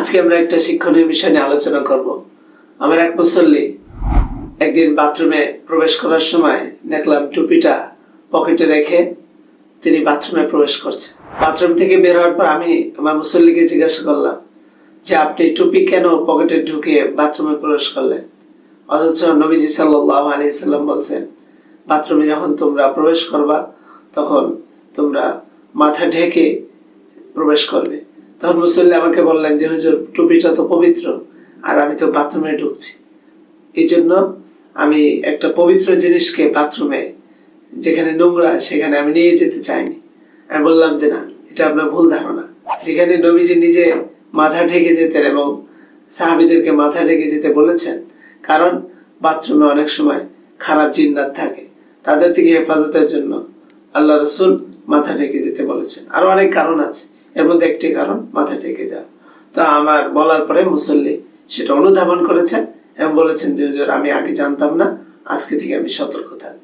আজকে আমরা একটা শিক্ষণীয় বিষয় নিয়ে আলোচনা করব। আমার এক মুসল্লি একদিন বাথরুমে প্রবেশ করার সময় দেখলাম টুপিটা পকেটে রেখে তিনি বাথরুমে প্রবেশ করছেন। বাথরুম থেকে বের হওয়ার পর আমি আমার মুসল্লিকে জিজ্ঞাসা করলাম যে, আপনি টুপি কেন পকেটে ঢুকিয়ে বাথরুমে প্রবেশ করলেন? অথচ নবীজি সাল্লাহ আলি সাল্লাম বলছেন, বাথরুমে যখন তোমরা প্রবেশ করবা, তখন তোমরা মাথা ঢেকে প্রবেশ করবে। তখন মুসল্লি আমাকে বললেন যে, হুজুর, টুপিটা তো পবিত্র, আর আমি তো বাথরুমে ঢুকছি। এই জন্য আমি একটা পবিত্র জিনিসকে বাথরুমে, যেখানে নোংরা, সেখানে আমি নিয়ে যেতে চাইনি। আমি বললাম যে, না, এটা আপনার ভুল ধারণা। যেখানে নবীজি নিজে মাথা ঢেকে যেতেন এবং সাহাবিদেরকে মাথা ঢেকে যেতে বলেছেন, কারণ বাথরুমে অনেক সময় খারাপ জিন্নাত থাকে। তাদের থেকে হেফাজতের জন্য আল্লাহ রসুল মাথা ঢেকে যেতে বলেছেন। আরও অনেক কারণ আছে। এর মধ্যে একটি কারণ মাথা ঢেকে যাওয়া তো আমার বলার পরে মুসল্লি সেটা অনুধাবন করেছেন এবং বলেছেন যে আমি আগে জানতাম না, আজকে থেকে আমি সতর্ক থাকব।